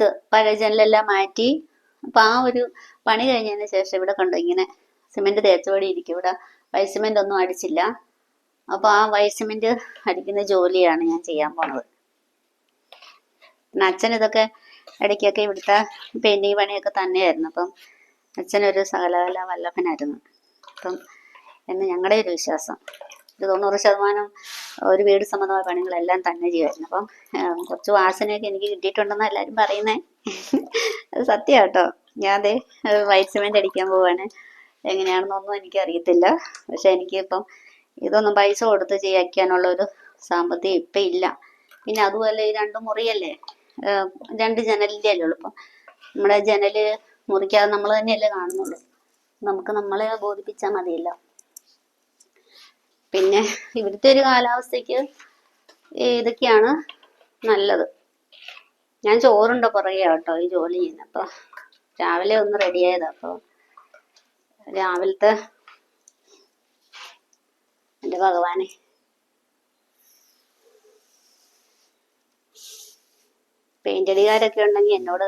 എടുത്ത് പഴയ ജനലെല്ലാം മാറ്റി. അപ്പൊ ആ ഒരു പണി കഴിഞ്ഞതിന് ശേഷം ഇവിടെ കണ്ടു ഇങ്ങനെ സിമെന്റ് തേച്ചോടി ഇരിക്കും. ഇവിടെ വൈറ്റ് ഒന്നും അടിച്ചില്ല. അപ്പൊ ആ വൈറ്റ് സിമെന്റ് അടിക്കുന്ന ജോലിയാണ് ഞാൻ ചെയ്യാൻ പോണത്. അച്ഛൻ ഇതൊക്കെ ഇടയ്ക്കൊക്കെ ഇവിടുത്തെ പെയിന്റിങ് പണിയൊക്കെ തന്നെയായിരുന്നു. അപ്പം അച്ഛനൊരു സകലകല വല്ലഭനായിരുന്നു. അപ്പം എന്ന് ഞങ്ങളുടെ ഒരു വിശ്വാസം. ഒരു തൊണ്ണൂറ് ശതമാനം ഒരു വീട് സംബന്ധമായ പണികളെല്ലാം തന്നെ ചെയ്യുമായിരുന്നു. അപ്പം കുറച്ച് വാസനയൊക്കെ എനിക്ക് കിട്ടിയിട്ടുണ്ടെന്ന് എല്ലാവരും പറയുന്നേ. അത് സത്യം കേട്ടോ ഞാൻ അതെ വൈറ്റ് സിമെന്റ് അടിക്കാൻ പോവാണ്. എങ്ങനെയാണെന്നൊന്നും എനിക്ക് അറിയത്തില്ല പക്ഷെ എനിക്കിപ്പം ഇതൊന്നും പൈസ കൊടുത്ത് ചെയ്യാക്കാനുള്ള ഒരു സാമ്പത്തികം ഇപ്പം ഇല്ല. പിന്നെ അതുപോലെ ഈ രണ്ട് മുറിയല്ലേ? രണ്ട് ജനലിന്റെ അല്ലേ ഉള്ളൂ. ഇപ്പം നമ്മുടെ ജനൽ മുറിക്കാതെ നമ്മൾ തന്നെയല്ലേ കാണുന്നുള്ളൂ. നമുക്ക് നമ്മളെ ബോധിപ്പിച്ചാൽ മതിയല്ലോ. പിന്നെ ഇവിടുത്തെ ഒരു കാലാവസ്ഥയ്ക്ക് ഇതൊക്കെയാണ് നല്ലത്. ഞാൻ ചോറുണ്ട പുറകെ കേട്ടോ ഈ ജോലി ചെയ്യുന്നത് അപ്പൊ രാവിലെ ഒന്ന് റെഡിയായതാ അപ്പൊ രാവിലത്തെ എന്റെ ഭഗവാനെ. പെയിന്റ് അടിക്കാരൊക്കെ ഉണ്ടെങ്കിൽ എന്നോട്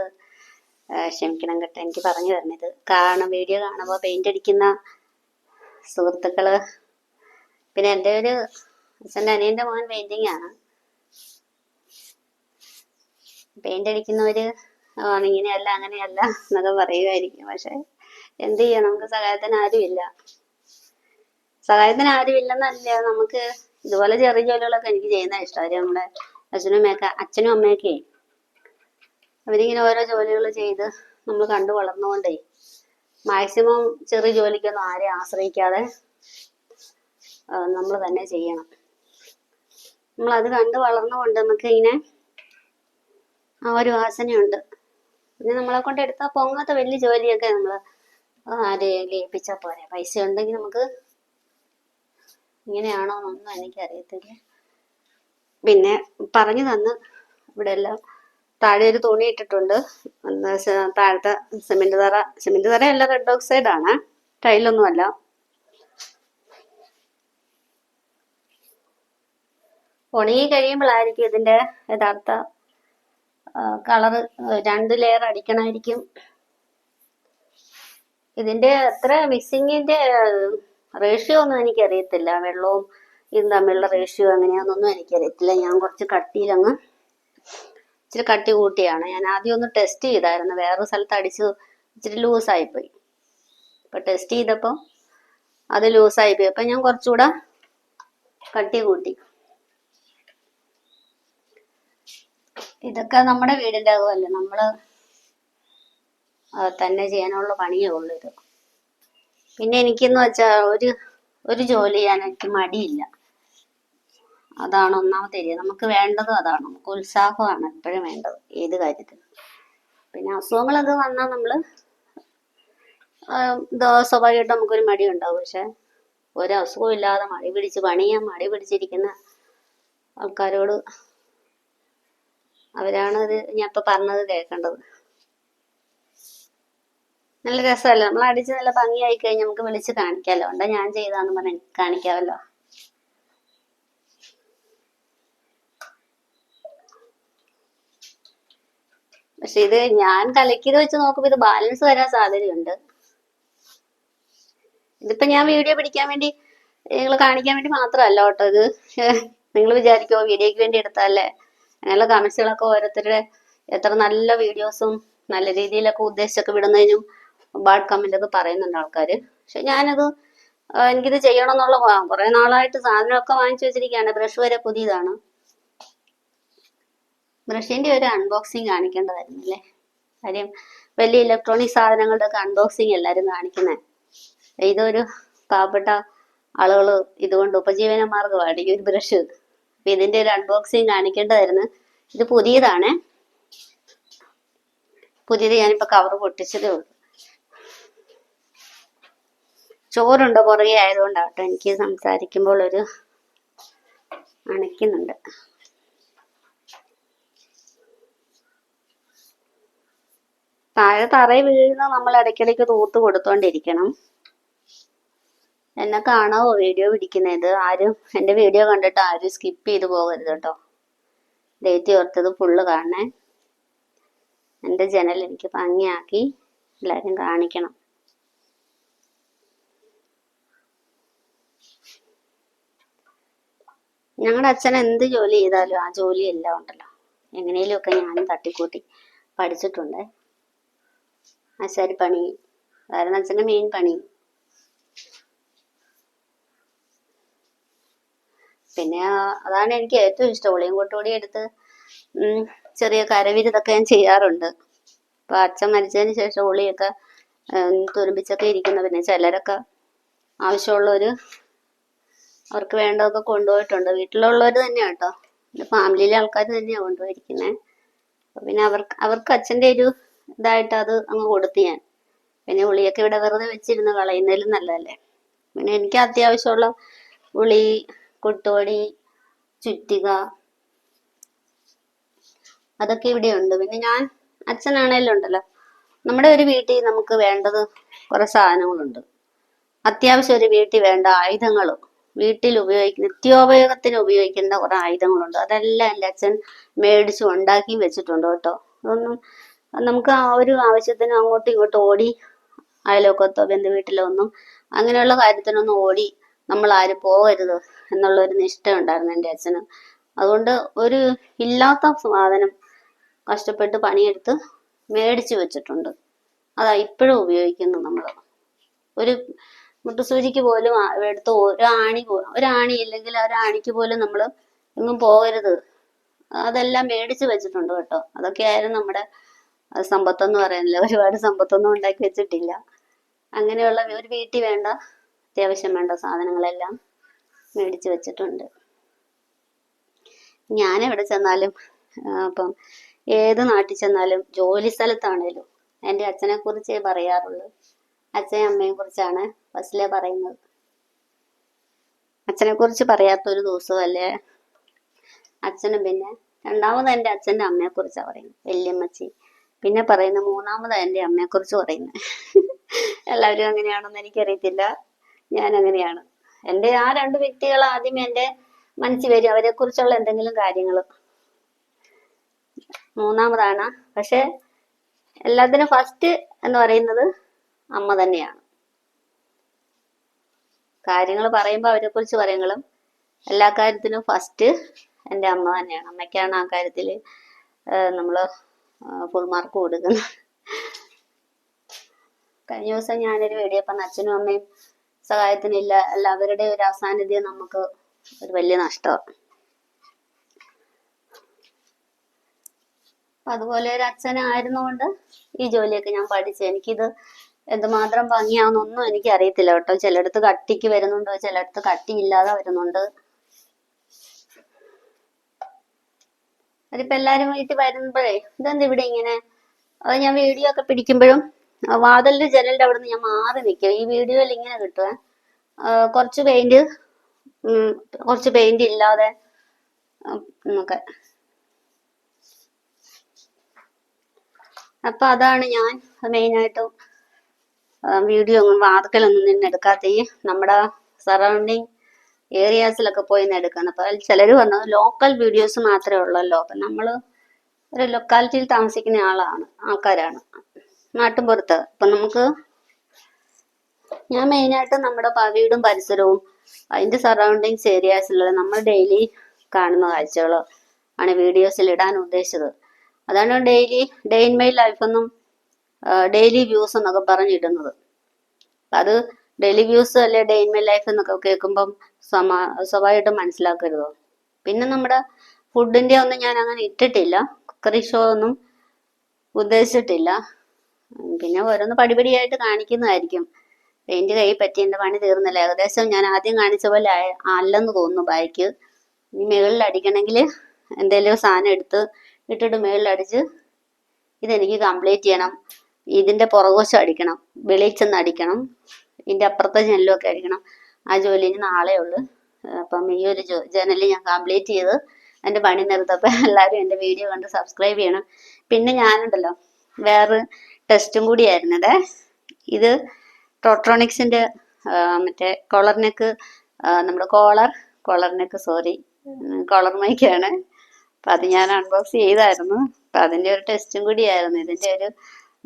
ക്ഷമിക്കണം കേട്ടോ. എനിക്ക് പറഞ്ഞു തരണത് കാണും വീഡിയോ കാണുമ്പോൾ പെയിന്റ് അടിക്കുന്ന സുഹൃത്തുക്കൾ പിന്നെ എന്റെ ഒരു അച്ഛന്റെ അനിയന്റെ മോൻ പെയിന്റിങ് ആണ്. പെയിന്റ് അടിക്കുന്നവര് ഇങ്ങനെയല്ല അങ്ങനെയല്ല എന്നൊക്കെ പറയുമായിരിക്കും പക്ഷെ എന്ത് ചെയ്യാം നമുക്ക് സഹായത്തിന് ആരുമില്ല. സഹായത്തിന് ആരുമില്ലെന്നല്ല. നമുക്ക് ഇതുപോലെ ചെറിയ ജോലികളൊക്കെ എനിക്ക് ചെയ്യുന്ന ഇഷ്ടം നമ്മുടെ അച്ഛനും അമ്മയൊക്കെ അച്ഛനും അമ്മയൊക്കെ. അവരിങ്ങനെ ഓരോ ജോലികൾ ചെയ്ത് നമ്മൾ കണ്ടു വളർന്നുകൊണ്ടേ മാക്സിമം ചെറിയ ജോലിക്കൊന്നും ആരെയും ആശ്രയിക്കാതെ നമ്മൾ തന്നെ ചെയ്യണം. നമ്മൾ അത് കണ്ട് വളർന്നുകൊണ്ട് നമുക്ക് ഇങ്ങനെ ആ ഒരു വാസനയുണ്ട്. പിന്നെ നമ്മളെ കൊണ്ട് എടുത്താൽ പൊങ്ങാത്ത വലിയ ജോലിയൊക്കെ നമ്മൾ ആരെയും ഏൽപ്പിച്ചാൽ പോരെ. പൈസ ഉണ്ടെങ്കിൽ നമുക്ക് ഇങ്ങനെയാണോ എന്നൊന്നും എനിക്കറിയത്തില്ല. പിന്നെ പറഞ്ഞു തന്ന് ഇവിടെ എല്ലാം താഴെ ഒരു തുണി ഇട്ടിട്ടുണ്ട്. താഴത്തെ സിമെന്റ് തറ സിമെന്റ് തറ അല്ല റെഡ് ഓക്സൈഡ് ആണ് ടൈലൊന്നും ഉണങ്ങി കഴിയുമ്പോഴായിരിക്കും ഇതിന്റെ യഥാർത്ഥ കളറ് രണ്ട് ലെയർ അടിക്കണമായിരിക്കും. ഇതിന്റെ എത്ര മിക്സിങ്ങിന്റെ റേഷ്യോ ഒന്നും എനിക്കറിയത്തില്ല. വെള്ളവും ഇതും തമ്മിലുള്ള റേഷ്യോ എങ്ങനെയാണെന്നൊന്നും എനിക്കറിയത്തില്ല. ഞാൻ കുറച്ച് കട്ടിയിലങ്ങ് ഇച്ചിരി കട്ടി കൂട്ടിയാണ്. ഞാൻ ആദ്യം ഒന്ന് ടെസ്റ്റ് ചെയ്തായിരുന്നു. വേറൊരു സ്ഥലത്ത് അടിച്ച് ഇച്ചിരി ലൂസായിപ്പോയി അപ്പൊ ടെസ്റ്റ് ചെയ്തപ്പോൾ അത് ലൂസായിപ്പോയി അപ്പൊ ഞാൻ കുറച്ചുകൂടെ കട്ടി കൂട്ടി. ഇതൊക്കെ നമ്മുടെ വീടിന്റെ അകമല്ലേ. നമ്മൾ തന്നെ ചെയ്യാനുള്ള പണിയേ ഉള്ളൂ ഇത്. പിന്നെ എനിക്കെന്ന് വെച്ചാൽ ഒരു ഒരു ജോലി ചെയ്യാൻ എനിക്ക് മടിയില്ല. അതാണ് ഒന്നാമത്തെ രീതി. നമുക്ക് വേണ്ടതും അതാണ്. നമുക്ക് ഉത്സാഹമാണ് എപ്പോഴും വേണ്ടത് ഏത് കാര്യത്തിനും. പിന്നെ അസുഖങ്ങളൊക്കെ വന്നാൽ നമ്മൾ സ്വാഭാവികമായിട്ട് നമുക്കൊരു മടി ഉണ്ടാവും പക്ഷെ ഒരു ഇല്ലാതെ മടി പിടിച്ച് പണിയാൻ മടി പിടിച്ചിരിക്കുന്ന ആൾക്കാരോട് അവരാണ് ഇത് ഞാൻ ഇപ്പൊ പറഞ്ഞത് കേൾക്കേണ്ടത്. നല്ല രസമല്ലേ? നമ്മൾ അടിച്ച് നല്ല ഭംഗിയായി കഴിഞ്ഞാൽ നമുക്ക് വിളിച്ച് കാണിക്കാമല്ലോ എന്താ ഞാൻ ചെയ്താന്ന് പറഞ്ഞ് കാണിക്കാമല്ലോ. പക്ഷെ ഇത് ഞാൻ കലക്കിയത് വെച്ച് നോക്കുമ്പോ ഇത് ബാലൻസ് വരാൻ സാധ്യതയുണ്ട്. ഇതിപ്പോ ഞാൻ വീഡിയോ പിടിക്കാൻ വേണ്ടി നിങ്ങൾ കാണിക്കാൻ വേണ്ടി മാത്രമല്ല കേട്ടോ ഇത്. നിങ്ങൾ വിചാരിക്കുമോ വീഡിയോക്ക് വേണ്ടി എടുത്തല്ലേ അങ്ങനെയുള്ള കമന്റ്സുകളൊക്കെ ഓരോരുത്തരുടെ എത്ര നല്ല വീഡിയോസും നല്ല രീതിയിലൊക്കെ ഉദ്ദേശിച്ചൊക്കെ വിടുന്നതിനും ബാഡ് കമന്റ് ഒക്കെ പറയുന്നുണ്ട് ആൾക്കാർ പക്ഷെ ഞാനത് എനിക്കിത് ചെയ്യണം എന്നുള്ള കുറെ നാളായിട്ട് സാധനമൊക്കെ വാങ്ങിച്ചു വെച്ചിരിക്കുകയാണ്. ബ്രഷ് വരെ പുതിയതാണ്. ബ്രഷിന്റെ ഒരു അൺബോക്സിങ് കാണിക്കേണ്ടതായിരുന്നു അല്ലേ കാര്യം വലിയ ഇലക്ട്രോണിക് സാധനങ്ങളുടെ ഒക്കെ അൺബോക്സിങ് എല്ലാവരും കാണിക്കുന്നത് ഇതൊരു പാവപ്പെട്ട ആളുകൾ ഇതുകൊണ്ട് ഉപജീവന മാർഗമാണ് ഈ ഒരു ബ്രഷ്. അപ്പൊ ഇതിന്റെ ഒരു അൺബോക്സിങ് കാണിക്കേണ്ടതായിരുന്നു ഇത് പുതിയതാണ്. പുതിയത് ഞാനിപ്പോ കവർ പൊട്ടിച്ചതേ ഉള്ളൂ. ചോറുണ്ടോ? പുറകെ ആയതുകൊണ്ടാട്ടോ എനിക്ക് സംസാരിക്കുമ്പോൾ ഒരു അണയ്ക്കുന്നുണ്ട്. താഴെ തറയിൽ വീഴുന്ന നമ്മൾ ഇടയ്ക്കിടയ്ക്ക് തൂത്ത് കൊടുത്തോണ്ടിരിക്കണം. എന്നെ കാണാവോ വീഡിയോ പിടിക്കുന്നത്? ആരും എന്റെ വീഡിയോ കണ്ടിട്ട് ആരും സ്കിപ്പ് ചെയ്ത് പോകരുത് കേട്ടോ. ഡേറ്റ് ഓർത്തത് ഫുള്ള് കാണണേ. എന്റെ ജനൽ എനിക്ക് ഭംഗിയാക്കി എല്ലാവരും കാണിക്കണം. ഞങ്ങളുടെ അച്ഛൻ എന്ത് ജോലി ചെയ്താലും ആ ജോലി എല്ലാം ഉണ്ടല്ലോ. എങ്ങനെയൊക്കെ ഞാൻ തട്ടിക്കൂട്ടി പഠിച്ചിട്ടുണ്ട്. ആശാരിപ്പണി. കാരണം അച്ഛന്റെ മെയിൻ പണി. പിന്നെ അതാണ് എനിക്ക് ഏറ്റവും ഇഷ്ടം. ഉളിയും കൊട്ടുകൂടി എടുത്ത് ചെറിയ കരവിരുതൊക്കെ ഞാൻ ചെയ്യാറുണ്ട്. അപ്പൊ അച്ഛൻ മരിച്ചതിന് ശേഷം ഉളിയൊക്കെ തുരുമ്പിച്ചൊക്കെ ഇരിക്കുന്ന. പിന്നെ ചിലരൊക്കെ ആവശ്യമുള്ളവര് അവർക്ക് വേണ്ടതൊക്കെ കൊണ്ടുപോയിട്ടുണ്ട്. വീട്ടിലുള്ളവർ തന്നെയാണ് കേട്ടോ. എന്റെ ഫാമിലിയിലെ ആൾക്കാർ തന്നെയാണ് കൊണ്ടുപോയിരിക്കുന്നത് അപ്പൊ പിന്നെ അവർക്ക് അവർക്ക് അച്ഛന്റെ ഒരു ഇതായിട്ട് അത് അങ്ങ് കൊടുത്തു ഞാൻ. പിന്നെ ഉളിയൊക്കെ ഇവിടെ വെറുതെ വെച്ചിരുന്ന് കളയുന്നതിലും നല്ലതല്ലേ. പിന്നെ എനിക്ക് അത്യാവശ്യമുള്ള ഉളി കുട്ടുവടി ചുറ്റിക. അതൊക്കെ ഇവിടെ ഉണ്ട് പിന്നെ ഞാൻ അച്ഛനാണേലും ഉണ്ടല്ലോ നമ്മുടെ ഒരു വീട്ടിൽ നമുക്ക് വേണ്ടത് കുറെ സാധനങ്ങളുണ്ട്. അത്യാവശ്യം ഒരു വീട്ടിൽ വേണ്ട ആയുധങ്ങളും വീട്ടിൽ ഉപയോഗിക്കുന്ന നിത്യോപയോഗത്തിന് ഉപയോഗിക്കേണ്ട കുറെ ആയുധങ്ങളുണ്ട്. അതെല്ലാം എന്റെ അച്ഛൻ മേടിച്ചു ഉണ്ടാക്കി വെച്ചിട്ടുണ്ട് കേട്ടോ. അതൊന്നും നമുക്ക് ആ ഒരു ആവശ്യത്തിന് അങ്ങോട്ടും ഇങ്ങോട്ടും ഓടി അയലോക്കത്തോ ബന്ധു വീട്ടിലോ ഒന്നും അങ്ങനെയുള്ള കാര്യത്തിനൊന്നും ഓടി നമ്മൾ ആരും പോകരുത്. എന്നുള്ള ഒരു നിഷ്ഠ ഉണ്ടായിരുന്നു എന്റെ അച്ഛന്. അതുകൊണ്ട് ഒരു ഇല്ലാത്ത സാധനം കഷ്ടപ്പെട്ട് പണിയെടുത്ത് മേടിച്ചു വെച്ചിട്ടുണ്ട്. അതാ ഇപ്പോഴും ഉപയോഗിക്കുന്നു നമ്മൾ ഒരു മുട്ടുസൂചിക്ക് പോലും എടുത്ത് ഒരാണി ഒരാണി ഇല്ലെങ്കിൽ ആ ഒരു ആണിക്ക് പോലും നമ്മൾ എങ്ങും പോകരുത്. അതെല്ലാം മേടിച്ചു വെച്ചിട്ടുണ്ട് കേട്ടോ. അതൊക്കെയായിരുന്നു നമ്മുടെ സമ്പത്തെന്ന് പറയുന്നില്ല. ഒരുപാട് സമ്പത്തൊന്നും ഉണ്ടാക്കി വെച്ചിട്ടില്ല. അങ്ങനെയുള്ള ഒരു വീട്ടിൽ വേണ്ട അത്യാവശ്യം വേണ്ട സാധനങ്ങളെല്ലാം മേടിച്ചു വെച്ചിട്ടുണ്ട്. ഞാൻ എവിടെ ചെന്നാലും അപ്പം ഏത് നാട്ടിൽ ചെന്നാലും ജോലി സ്ഥലത്താണേലും എന്റെ അച്ഛനെ കുറിച്ചേ പറയാറുള്ളൂ. അച്ഛനെയും അമ്മയെ കുറിച്ചാണ് ഫസ്റ്റിലെ പറയുന്നത്. അച്ഛനെ കുറിച്ച് പറയാത്ത ഒരു ദിവസമല്ലേ? അച്ഛനും പിന്നെ രണ്ടാമത് എന്റെ അച്ഛന്റെ അമ്മയെ കുറിച്ചാണ് പറയുന്നത് വല്യമ്മച്ചി. പിന്നെ പറയുന്ന മൂന്നാമത് എന്റെ അമ്മയെ കുറിച്ച് പറയുന്നത്. എല്ലാവരും അങ്ങനെയാണെന്ന് എനിക്കറിയത്തില്ല. ഞാൻ അങ്ങനെയാണ് എന്റെ ആ രണ്ട് വ്യക്തികൾ ആദ്യം എന്റെ മനസ്സിൽ വരും. അവരെ കുറിച്ചുള്ള എന്തെങ്കിലും കാര്യങ്ങൾ. മൂന്നാമതാണ്. പക്ഷെ എല്ലാത്തിനും ഫസ്റ്റ് എന്ന് പറയുന്നത് അമ്മ തന്നെയാണ്. കാര്യങ്ങൾ പറയുമ്പോൾ അവരെ കുറിച്ച് പറയുങ്ങളും എല്ലാ കാര്യത്തിനും ഫസ്റ്റ് എന്റെ അമ്മ തന്നെയാണ്. അമ്മയ്ക്കാണ് ആ കാര്യത്തിൽ നമ്മൾ ഫുൾ മാർക്ക് കൊടുക്കുന്നത്. കഴിഞ്ഞ ദിവസം ഞാനൊരു വീഡിയോ അപ്പം അച്ഛനും അമ്മയും സഹായത്തിനില്ല. അല്ല അവരുടെ ഒരു അസാന്നിധ്യം നമുക്ക് ഒരു വലിയ നഷ്ടമാണ് അതുപോലെ ഒരു അച്ഛനായിരുന്നുകൊണ്ട് ഈ ജോലിയൊക്കെ ഞാൻ പഠിച്ചു. എനിക്കിത് എന്തുമാത്രം ഭംഗിയാവുന്നൊന്നും എനിക്ക് അറിയത്തില്ല കേട്ടോ. ചിലയിടത്ത് കട്ടിക്ക് വരുന്നുണ്ട് ചിലയിടത്ത് കട്ടിയില്ലാതെ വരുന്നുണ്ട്. അതിപ്പോ എല്ലാരും വീട്ടിൽ വരുമ്പോഴേ ഇതെന്ത് ഇവിടെ ഇങ്ങനെ? അത് ഞാൻ വീഡിയോ ഒക്കെ പിടിക്കുമ്പോഴും വാതിലിന്റെ ജനലിന്റെ അവിടെ നിന്ന് ഞാൻ മാറി നിൽക്കും ഈ വീഡിയോയിൽ ഇങ്ങനെ കിട്ടുവേ. ആ, കുറച്ച് പെയിന്റ് കുറച്ച് പെയിന്റ് ഇല്ലാതെ എന്നൊക്കെ. അപ്പൊ അതാണ് ഞാൻ മെയിനായിട്ടും വീഡിയോ ഒന്നും വാതുക്കലൊന്നും നിന്ന് എടുക്കാത്ത ഈ നമ്മുടെ സറൗണ്ടിങ് ഏരിയാസിലൊക്കെ പോയി നിന്ന് എടുക്കുന്നത് അപ്പൊ അതിൽ പറഞ്ഞു ലോക്കൽ വീഡിയോസ് മാത്രമേ ഉള്ളല്ലോ. അപ്പൊ നമ്മൾ ഒരു ലൊക്കാലിറ്റിയിൽ താമസിക്കുന്ന ആളാണ് ആൾക്കാരാണ്. നാട്ടിൻപുറത്ത് അപ്പൊ നമുക്ക് ഞാൻ മെയിനായിട്ട് നമ്മുടെ പവിയുടും പരിസരവും അതിന്റെ സറൗണ്ടിങ്സ് ഏരിയാസിലുള്ള നമ്മൾ ഡെയിലി കാണുന്ന കാഴ്ചകൾ ആണ് വീഡിയോസിൽ ഇടാൻ ഉദ്ദേശിച്ചത്. അതാണ് daily day in my life എന്നും ഡെയിലി വ്യൂസ് എന്നൊക്കെ പറഞ്ഞിടുന്നത്. അത് ഡെയിലി വ്യൂസ് അല്ലെ ഡേ ഇൻ മൈ ലൈഫ് എന്നൊക്കെ കേൾക്കുമ്പം സമാ സ്വാഭാവികമായിട്ടും മനസ്സിലാക്കരുതോ. പിന്നെ നമ്മുടെ ഫുഡിന്റെ ഒന്നും ഞാൻ അങ്ങനെ ഇട്ടിട്ടില്ല. കുക്കറി ഷോ ഒന്നും ഉദ്ദേശിച്ചിട്ടില്ല. പിന്നെ ഓരോന്ന് പടിപടിയായിട്ട് കാണിക്കുന്നതായിരിക്കും. പെയിന്റ് കൈ പറ്റി എന്റെ പണി തീർന്നില്ല. ഏകദേശം ഞാൻ ആദ്യം കാണിച്ച പോലെ അല്ലെന്ന് തോന്നുന്നു ബാക്ക് ഇനി മുകളിൽ അടിക്കണമെങ്കിൽ എന്തെങ്കിലും സാധനം എടുത്ത് ഇട്ടിട്ട് മുകളിൽ അടിച്ച് ഇതെനിക്ക് കംപ്ലീറ്റ് ചെയ്യണം. ഇതിന്റെ പുറകോശം അടിക്കണം. വെളിച്ചെന്ന് അടിക്കണം. ഇതിന്റെ അപ്പുറത്തെ ജനലും ഒക്കെ അടിക്കണം. ആ ജോലി ഇനി നാളെ ഉള്ളു. അപ്പം ഈ ഒരു ജനൽ ഞാൻ കംപ്ലീറ്റ് ചെയ്ത് എന്റെ പണി നിർത്തപ്പോൾ എല്ലാവരും എന്റെ വീഡിയോ കണ്ട് സബ്സ്ക്രൈബ് ചെയ്യണം. പിന്നെ ഞാനുണ്ടല്ലോ വേറെ ടെസ്റ്റും കൂടിയായിരുന്നത്. ഇത് ടോട്രോണിക്സിന്റെ മറ്റേ കോളർ നെക്ക് നമ്മുടെ collar collar neck sorry collar മൈക്കാണ്. അപ്പം അത് ഞാൻ അൺബോക്സ് ചെയ്തായിരുന്നു. അപ്പം അതിന്റെ ഒരു ടെസ്റ്റും കൂടിയായിരുന്നു. ഇതിന്റെ ഒരു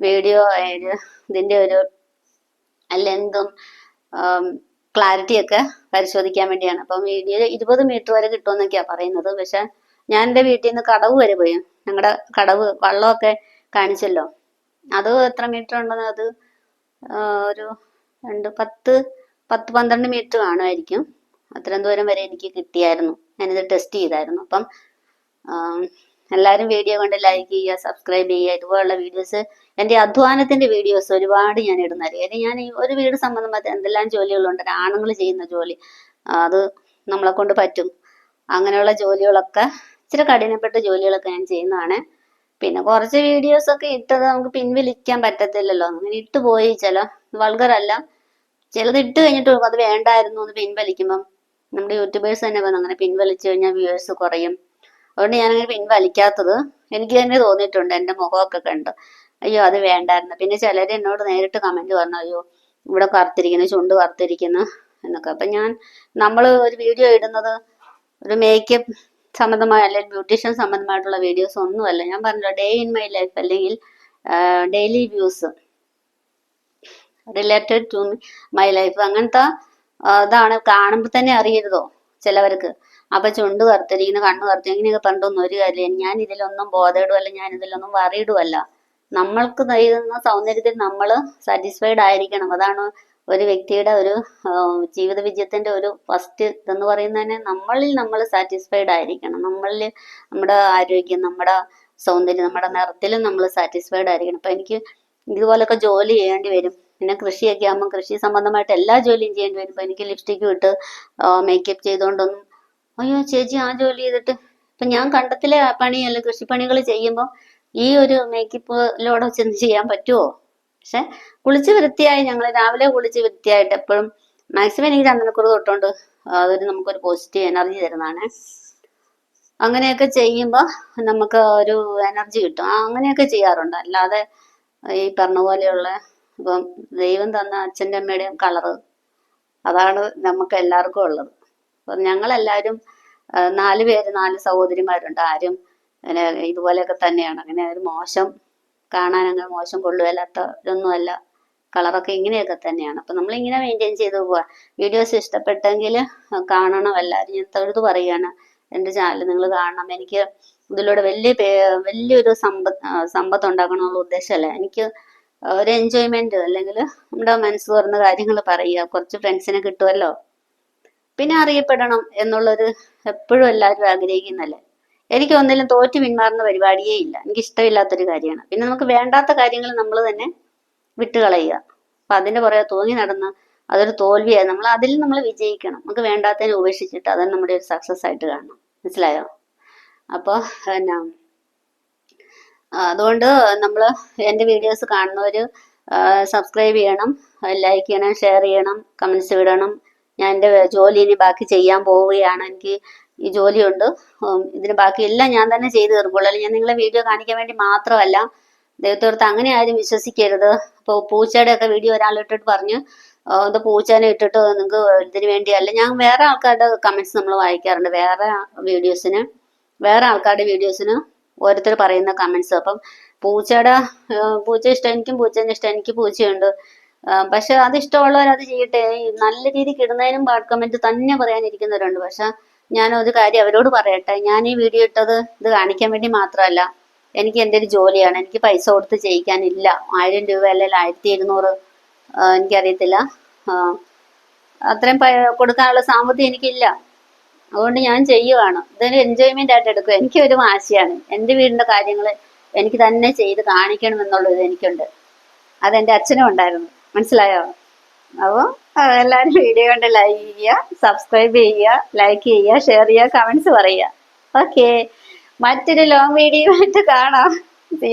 വീഡിയോ ഒരു ഇതിന്റെ ഒരു ലെങ്തും ക്ലാരിറ്റി ഒക്കെ പരിശോധിക്കാൻ വേണ്ടിയാണ്. അപ്പം വീഡിയോ ഇരുപത് മീറ്റർ വരെ കിട്ടുമെന്നൊക്കെയാണ് പറയുന്നത്. പക്ഷെ ഞാൻ എന്റെ വീട്ടിൽ നിന്ന് കടവ് വരെ പോയി. ഞങ്ങളുടെ കടവ് വള്ളമൊക്കെ കാണിച്ചല്ലോ. അത് എത്ര മീറ്റർ ഉണ്ടെന്ന് അത് ഒരു രണ്ട് പത്ത് പത്ത് പന്ത്രണ്ട് മീറ്റർ കാണുമായിരിക്കും. അത്രയും ദൂരം വരെ എനിക്ക് കിട്ടിയായിരുന്നു. ഞാനിത് ടെസ്റ്റ് ചെയ്തായിരുന്നു. അപ്പം എല്ലാവരും വീഡിയോ കണ്ട് ലൈക്ക് ചെയ്യുക സബ്സ്ക്രൈബ് ചെയ്യുക ഇതുപോലുള്ള വീഡിയോസ് എന്റെ അധ്വാനത്തിന്റെ വീഡിയോസ് ഒരുപാട് ഞാൻ ഇടുന്നതായിരിക്കും കാര്യം ഞാൻ ഈ ഒരു വീട് സംബന്ധമായി എന്തെല്ലാം ജോലികളുണ്ട് ആണുങ്ങൾ ചെയ്യുന്ന ജോലി അത് നമ്മളെ കൊണ്ട് പറ്റും. അങ്ങനെയുള്ള ജോലികളൊക്കെ ഇച്ചിരി കഠിനപ്പെട്ട ജോലികളൊക്കെ ഞാൻ ചെയ്യുന്നതാണ്. പിന്നെ കുറച്ച് വീഡിയോസ് ഒക്കെ ഇട്ടത് നമുക്ക് പിൻവലിക്കാൻ പറ്റത്തില്ലല്ലോ. അങ്ങനെ ഇട്ട് പോയി ചില വൾഗർ അല്ല. ചിലത് ഇട്ട് കഴിഞ്ഞിട്ട് അത് വേണ്ടായിരുന്നു എന്ന് പിൻവലിക്കുമ്പം നമ്മുടെ യൂട്യൂബേഴ്സ് തന്നെ വന്ന് അങ്ങനെ പിൻവലിച്ചു കഴിഞ്ഞാൽ വ്യൂവേഴ്സ് കുറയും. അതുകൊണ്ട് ഞാനങ്ങനെ പിൻവലിക്കാത്തത് എനിക്ക് തന്നെ തോന്നിയിട്ടുണ്ട്. എന്റെ മുഖമൊക്കെ കണ്ട്. അയ്യോ അത് വേണ്ടായിരുന്നു. പിന്നെ ചിലർ എന്നോട് നേരിട്ട് കമന്റ് പറഞ്ഞു അയ്യോ ഇവിടെ കറുത്തിരിക്കുന്നു ചുണ്ട് കറുത്തിരിക്കുന്നു എന്നൊക്കെ. അപ്പം ഞാൻ നമ്മൾ ഒരു വീഡിയോ ഇടുന്നത് ഒരു മേക്കപ്പ് സംബന്ധമായ അല്ലെങ്കിൽ ബ്യൂട്ടീഷ്യൻ സംബന്ധമായിട്ടുള്ള വീഡിയോസ് ഒന്നുമല്ല. ഞാൻ പറഞ്ഞല്ലോ ഡേ ഇൻ മൈ ലൈഫ് അല്ലെങ്കിൽ daily views related to my life അങ്ങനത്തെ ഇതാണ് കാണുമ്പോൾ തന്നെ അറിയരുതോ ചിലവർക്ക്. അപ്പൊ ചുണ്ട് കറുത്തിരിക്കുന്നു കണ്ണ് കറുത്തി ഇങ്ങനെയൊക്കെ പറഞ്ഞിട്ടൊന്നും ഒരു കാര്യമില്ല. ഞാൻ ഇതിലൊന്നും ബോധയിടുമല്ല ഞാൻ ഇതിലൊന്നും വറിയിടുമല്ല നമ്മൾക്ക് നൽകുന്ന സൗന്ദര്യത്തിൽ നമ്മൾ സാറ്റിസ്ഫൈഡ് ആയിരിക്കണം. അതാണ് ഒരു വ്യക്തിയുടെ ഒരു ജീവിത വിജയത്തിന്റെ ഒരു ഫസ്റ്റ് ഇതെന്ന് പറയുന്നത് തന്നെ നമ്മളിൽ നമ്മൾ സാറ്റിസ്ഫൈഡ് ആയിരിക്കണം. നമ്മളിൽ നമ്മുടെ ആരോഗ്യം നമ്മുടെ സൗന്ദര്യം നമ്മുടെ നിറത്തിലും നമ്മൾ സാറ്റിസ്ഫൈഡ് ആയിരിക്കണം. അപ്പൊ എനിക്ക് ഇതുപോലൊക്കെ ജോലി ചെയ്യേണ്ടി വരും. പിന്നെ കൃഷിയൊക്കെ ആകുമ്പോൾ കൃഷി സംബന്ധമായിട്ട് എല്ലാ ജോലിയും ചെയ്യേണ്ടി വരും. ഇപ്പൊ എനിക്ക് ലിപ്സ്റ്റിക്ക് ഇട്ട് മേക്കപ്പ് ചെയ്തുകൊണ്ടൊന്നും അയ്യോ ചേച്ചി ആ ജോലി ചെയ്തിട്ട് ഇപ്പൊ ഞാൻ കണ്ടത്തിലെ പണി അല്ല കൃഷിപ്പണികൾ ചെയ്യുമ്പോൾ ഈ ഒരു മേക്കപ്പിലൂടെ ചെന്ന് ചെയ്യാൻ പറ്റുമോ പക്ഷെ കുളിച്ച് വൃത്തിയായി ഞങ്ങൾ രാവിലെ കുളിച്ച് വൃത്തിയായിട്ട് എപ്പോഴും മാക്സിമം എനിക്ക് ചന്ദനക്കുറി തൊട്ടുകൊണ്ട് അതൊരു നമുക്കൊരു പോസിറ്റീവ് എനർജി തരുന്നതാണ്. അങ്ങനെയൊക്കെ ചെയ്യുമ്പോൾ നമുക്ക് ഒരു എനർജി കിട്ടും. അങ്ങനെയൊക്കെ ചെയ്യാറുണ്ട്. അല്ലാതെ ഈ പറഞ്ഞ പോലെയുള്ള ഇപ്പം ദൈവം തന്ന അച്ഛന്റെ അമ്മയുടെയും കളറ് അതാണ് നമുക്ക് എല്ലാവർക്കും ഉള്ളത്. അപ്പം ഞങ്ങളെല്ലാവരും നാല് പേര് നാല് സഹോദരിമാരുണ്ട്. ആരും ഇതുപോലെയൊക്കെ തന്നെയാണ്. അങ്ങനെ ഒരു മോശം കാണാൻ അങ്ങനെ മോശം കൊള്ളുകയല്ലാത്ത ഇതൊന്നുമല്ല. കളറൊക്കെ ഇങ്ങനെയൊക്കെ തന്നെയാണ്. അപ്പൊ നമ്മൾ ഇങ്ങനെ മെയിന്റെയിൻ ചെയ്ത് പോവുക വീഡിയോസ് ഇഷ്ടപ്പെട്ടെങ്കിൽ കാണണം. എല്ലാവരും ഞാൻ തൊഴുത് പറയുകയാണ് എന്റെ ചാനൽ നിങ്ങൾ കാണണം. എനിക്ക് ഇതിലൂടെ വലിയ വലിയൊരു സമ്പത്ത് സമ്പത്ത് ഉണ്ടാക്കണമെന്നുള്ള ഉദ്ദേശമല്ല. എനിക്ക് ഒരു എൻജോയ്മെന്റ് അല്ലെങ്കിൽ നമ്മുടെ മനസ്സ് തുറന്ന കാര്യങ്ങൾ പറയുക. കുറച്ച് ഫ്രണ്ട്സിനെ കിട്ടുമല്ലോ. പിന്നെ അറിയപ്പെടണം എന്നുള്ളൊരു എപ്പോഴും എല്ലാവരും ആഗ്രഹിക്കുന്നല്ലേ? എനിക്ക് ഒന്നിലും തോറ്റു പിന്മാറുന്ന പരിപാടിയേ ഇല്ല. എനിക്ക് ഇഷ്ടമില്ലാത്തൊരു കാര്യമാണ്. പിന്നെ നമുക്ക് വേണ്ടാത്ത കാര്യങ്ങൾ നമ്മൾ തന്നെ വിട്ടുകളയുക അപ്പൊ അതിന്റെ പുറകെ തൂങ്ങി നടന്ന് അതൊരു തോൽവിയായി നമ്മൾ അതിൽ നമ്മൾ വിജയിക്കണം. നമുക്ക് വേണ്ടാത്തതിനെ ഉപേക്ഷിച്ചിട്ട് അതന്നെ നമ്മുടെ ഒരു സക്സസ് ആയിട്ട് കാണണം. മനസ്സിലായോ? അപ്പോൾ എന്നാ അതുകൊണ്ട് നമ്മൾ എന്റെ വീഡിയോസ് കാണുന്നവർ സബ്സ്ക്രൈബ് ചെയ്യണം ലൈക്ക് ചെയ്യണം ഷെയർ ചെയ്യണം കമൻസ് വിടണം ഞാൻ എന്റെ ജോലി ഇനി ബാക്കി ചെയ്യാൻ പോവുകയാണ്. എനിക്ക് ഈ ജോലിയുണ്ട്. ഇതിന് ബാക്കിയെല്ലാം ഞാൻ തന്നെ ചെയ്തു തീർക്കുള്ളൂ. അല്ലെങ്കിൽ ഞാൻ നിങ്ങളെ വീഡിയോ കാണിക്കാൻ വേണ്ടി മാത്രമല്ല ദൈവത്തോർത്ത് അങ്ങനെ ആരും വിശ്വസിക്കരുത്. അപ്പോൾ പൂച്ചയുടെ ഒക്കെ വീഡിയോ ഒരാൾ ഇട്ടിട്ട് പറഞ്ഞു എന്താ പൂച്ചേനെ ഇട്ടിട്ട് നിങ്ങൾക്ക് ഇതിന് വേണ്ടിയല്ല ഞാൻ വേറെ ആൾക്കാരുടെ കമൻസ് നമ്മൾ വായിക്കാറുണ്ട്. വേറെ വീഡിയോസിന് വേറെ ആൾക്കാരുടെ വീഡിയോസിന് ഓരോരുത്തർ പറയുന്ന കമന്റ്സ് അപ്പം പൂച്ചയുടെ പൂച്ച ഇഷ്ടം എനിക്കും പൂച്ചേനെ ഇഷ്ടം എനിക്ക് പൂച്ചയുണ്ട്. പക്ഷെ അത് ഇഷ്ടമുള്ളവർ അത് ചെയ്യട്ടെ നല്ല രീതിക്ക് ഇടുന്നതിനും ബാഡ് കമന്റ് തന്നെ പറയാനിരിക്കുന്നവരുണ്ട്. പക്ഷെ ഞാൻ ഒരു കാര്യം അവരോട് പറയട്ടെ. ഞാൻ ഈ വീഡിയോ ഇട്ടത് ഇത് കാണിക്കാൻ വേണ്ടി മാത്രമല്ല എനിക്ക് എന്റെ ഒരു ജോലിയാണ്. എനിക്ക് പൈസ കൊടുത്ത് ചെയ്യിക്കാനില്ല. ആയിരം രൂപ അല്ലെങ്കിൽ ആയിരത്തി ഇരുന്നൂറ് എനിക്കറിയത്തില്ല. അത്രയും കൊടുക്കാനുള്ള സാമ്പത്തികം എനിക്കില്ല. അതുകൊണ്ട് ഞാൻ ചെയ്യുവാണ്. ഇതൊരു എൻജോയ്മെന്റ് ആയിട്ട് എടുക്കും. എനിക്ക് ഒരു വാശിയാണ്. എന്റെ വീടിന്റെ കാര്യങ്ങൾ എനിക്ക് തന്നെ ചെയ്ത് കാണിക്കണം എന്നുള്ളത് എനിക്കുണ്ട്. അതെന്റെ അച്ഛനും ഉണ്ടായിരുന്നു. മനസ്സിലായോ? അപ്പോൾ എല്ലാവരും വീഡിയോ കണ്ട് ലൈക്ക് ചെയ്യുക സബ്സ്ക്രൈബ് ചെയ്യുക ലൈക്ക് ചെയ്യുക ഷെയർ ചെയ്യുക കമന്റ്സ് പറയുക. ഓക്കെ മറ്റൊരു ലോങ് വീഡിയോ ആയിട്ട് കാണാം. സീ